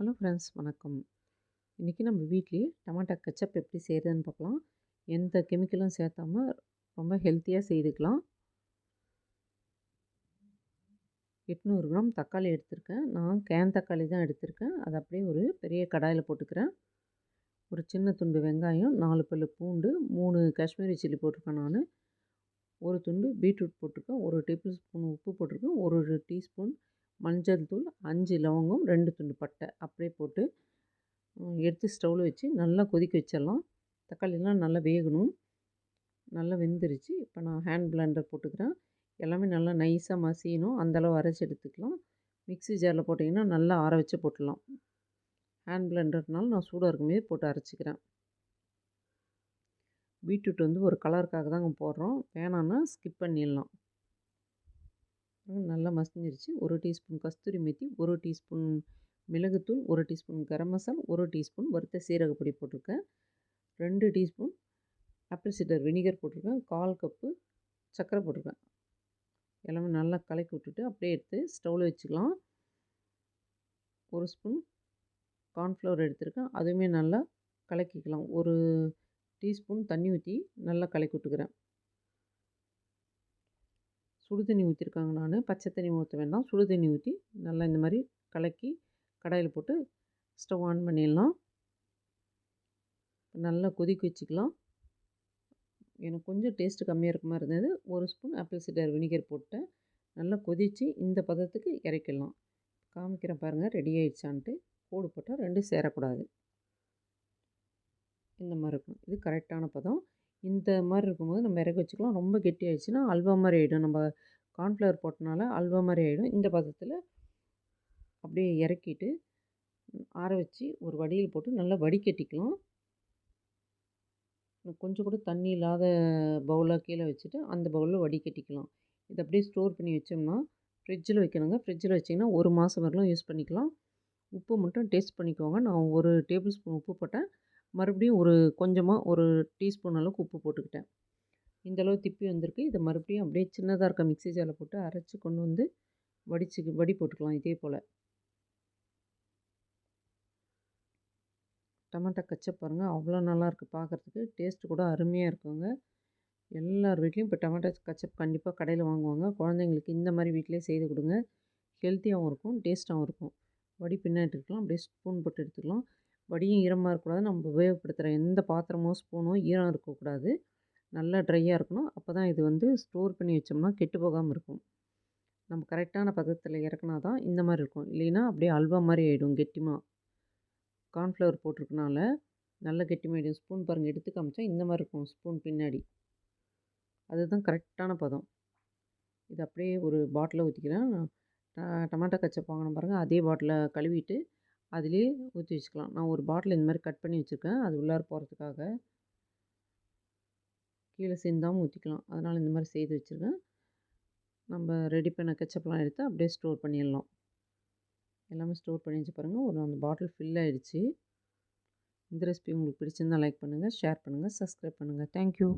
Hello friends வணக்கம். இன்றைக்கி நம்ம வீட்லேயே டமாட்டா கெச்சப் எப்படி செய்கிறதுன்னு பார்க்கலாம் எந்த கெமிக்கலும் சேர்த்தாம ரொம்ப ஹெல்த்தியாக செய்துக்கலாம். எட்நூறு கிராம் தக்காளி எடுத்திருக்கேன். நான் கேன் தக்காளி தான் எடுத்திருக்கேன். அதை அப்படியே ஒரு பெரிய கடாயில் போட்டுக்கிறேன். ஒரு சின்ன துண்டு வெங்காயம் நாலு பல்லு பூண்டு மூணு காஷ்மீரி சில்லி போட்டிருக்கேன் நான். ஒரு துண்டு பீட்ரூட் போட்டிருக்கேன். ஒரு டேபிள் ஸ்பூன் உப்பு போட்டிருக்கேன். ஒரு டீஸ்பூன் மஞ்சள் தூள் அஞ்சு லவங்கம் ரெண்டு துண்டு பட்டை. அப்படியே போட்டு எடுத்து ஸ்டவ்வில் வச்சு நல்லா கொதிக்க வச்சிடலாம். தக்காளிலாம் நல்லா வேகணும். நல்லா வெந்துருச்சு. இப்போ நான் ஹேண்ட் பிளெண்டர் போட்டுக்கிறேன். எல்லாமே நல்லா நைஸாக மசியணும். அந்தளவு அரைச்சி எடுத்துக்கலாம். மிக்ஸி ஜாரில் போட்டிங்கன்னா நல்லா ஆற வச்சு போட்டுடலாம். ஹேண்ட் பிளெண்டர்னால நான் சூடாக இருக்கும்போது போட்டு அரைச்சிக்கிறேன். பீட்ரூட் வந்து ஒரு கலருக்காக தாங்க போடுறோம். வேணான்னா ஸ்கிப் பண்ணிடலாம். நல்லா மசிஞ்சிருச்சு. ஒரு டீஸ்பூன் கஸ்தூரி மெத்தி ஒரு டீஸ்பூன் மிளகுத்தூள் ஒரு டீஸ்பூன் கரம் மசால் ஒரு டீஸ்பூன் வறுத்த சீரகப்பொடி போட்டிருக்கேன். ரெண்டு டீஸ்பூன் ஆப்பிள் சீடர் வினிகர் போட்டிருக்கேன். கால் கப்பு சர்க்கரை போட்டிருக்கேன். எல்லாமே நல்லா கலக்கி விட்டுட்டு அப்படியே எடுத்து ஸ்டவ்வில் வச்சுக்கலாம். ஒரு ஸ்பூன் கார்ன்ஃப்ளவர் எடுத்திருக்கேன். அதுவுமே நல்லா கலக்கிக்கலாம். ஒரு டீஸ்பூன் தண்ணி ஊற்றி நல்லா கலக்கி விட்டுக்கிறேன். சுடு தண்ணி ஊற்றிருக்காங்க நான். பச்சை தண்ணி ஊற்ற வேண்டாம். சுடு தண்ணி ஊற்றி நல்லா இந்த மாதிரி கலக்கி கடாயில் போட்டு ஸ்டவ் ஆன் பண்ணிடலாம். நல்லா கொதிக்க வச்சுக்கலாம். எனக்கு கொஞ்சம் டேஸ்ட்டு கம்மியாக இருக்க மாதிரி இருந்தது. ஒரு ஸ்பூன் ஆப்பிள் சிடர் வினிகர் போட்டேன். நல்லா கொதித்து இந்த பதத்துக்கு இறக்கிடலாம். காமிக்கிறேன் பாருங்கள் ரெடி ஆயிடுச்சான்ட்டு. கோடு போட்டால் ரெண்டும் சேரக்கூடாது. இந்த மாதிரி இருக்கும். இது கரெக்டான பதம். இந்த மாதிரி இருக்கும்போது நம்ம இறக்கி வச்சுக்கலாம். ரொம்ப கெட்டி ஆயிடுச்சுன்னா அல்வா மாதிரி ஆகிடும் நம்ம கார்ன்ஃப்ளவர் போட்டனால அல்வா மாதிரி ஆகிடும் இந்த பதத்தில் அப்படியே இறக்கிட்டு ஆற வச்சு ஒரு வடியில் போட்டு நல்லா வடிகட்டிக்கலாம். கொஞ்சம் கூட தண்ணி இல்லாத பவுலாக கீழே வச்சுட்டு அந்த பவுலில் வடிகட்டிக்கலாம். இதை அப்படியே ஸ்டோர் பண்ணி வச்சோம்னா ஃப்ரிட்ஜில் வைக்கணுங்க. ஃப்ரிட்ஜில் வச்சிங்கன்னா ஒரு மாதம் வரலாம் யூஸ் பண்ணிக்கலாம். உப்பு மட்டும் டேஸ்ட் பண்ணிக்கோங்க. நான் ஒரு டேபிள் ஸ்பூன் உப்பு போட்டேன். மறுபடியும் ஒரு கொஞ்சமாக ஒரு டீஸ்பூன் அளவுக்கு உப்பு போட்டுக்கிட்டேன். இந்தளவு திப்பி வந்திருக்கு. இதை மறுபடியும் அப்படியே சின்னதாக இருக்க மிக்ஸி ஜாரில் போட்டு அரைச்சி கொண்டு வந்து வடிச்சு வடி போட்டுக்கலாம் இதே போல். டமாட்டா கச்சப் பாருங்கள் அவ்வளோ நல்லாயிருக்கு பார்க்குறதுக்கு டேஸ்ட்டு கூட அருமையாக இருக்குங்க. எல்லார் வீட்லேயும் இப்போ டமாட்டா கச்சப் கண்டிப்பாக கடையில் வாங்குவாங்க. குழந்தைங்களுக்கு இந்த மாதிரி வீட்டிலே செய்து கொடுங்க. ஹெல்த்தியாகவும் இருக்கும் டேஸ்ட்டாகவும் இருக்கும். வடி பின்னாடி இருக்கலாம் அப்படியே ஸ்பூன் போட்டு எடுத்துக்கலாம். வடியும் ஈரமாக இருக்கக்கூடாது. நம்ம உபயோகப்படுத்துகிற எந்த பாத்திரமோ ஸ்பூனோ ஈரம் இருக்கக்கூடாது. நல்லா ட்ரையாக இருக்கணும். அப்போ தான் இது வந்து ஸ்டோர் பண்ணி வச்சோம்னா கெட்டு போகாமல் இருக்கும். நம்ம கரெக்டான பதத்தில் இறக்குனா தான் இந்த மாதிரி இருக்கும். இல்லைன்னா அப்படியே அல்வா மாதிரி ஆகிடும் கெட்டிமாக கார்ன்ஃப்ளவர் போட்டிருக்கனால நல்லா கெட்டிமாயிடும் ஸ்பூன் பாருங்கள் எடுத்து காமிச்சா இந்த மாதிரி இருக்கும் ஸ்பூன் பின்னாடி. அதுதான் கரெக்டான பதம். இது அப்படியே ஒரு பாட்டிலில் ஊற்றிக்கிறேன் டமாட்டோ கச்சப் வாங்கின பாருங்கள் அதே பாட்டிலை கழுவிட்டு அதிலே ஊற்றி வச்சுக்கலாம். நான் ஒரு பாட்டில் இந்த மாதிரி கட் பண்ணி வச்சுருக்கேன். அது உள்ளார போகிறதுக்காக கீழே சேர்ந்தாமல் ஊற்றிக்கலாம் அதனால் இந்த மாதிரி செய்து வச்சுருக்கேன். நம்ம ரெடி பண்ண கெச்சப்லாம் எடுத்து அப்படியே ஸ்டோர் பண்ணிடலாம். எல்லாமே ஸ்டோர் பண்ணி வச்சு பாருங்கள் ஒரு அந்த பாட்டில் ஃபில் ஆகிடுச்சு இந்த ரெசிபி உங்களுக்கு பிடிச்சிருந்தால் லைக் பண்ணுங்கள் ஷேர் பண்ணுங்கள் சப்ஸ்கிரைப் பண்ணுங்கள் தேங்க்யூ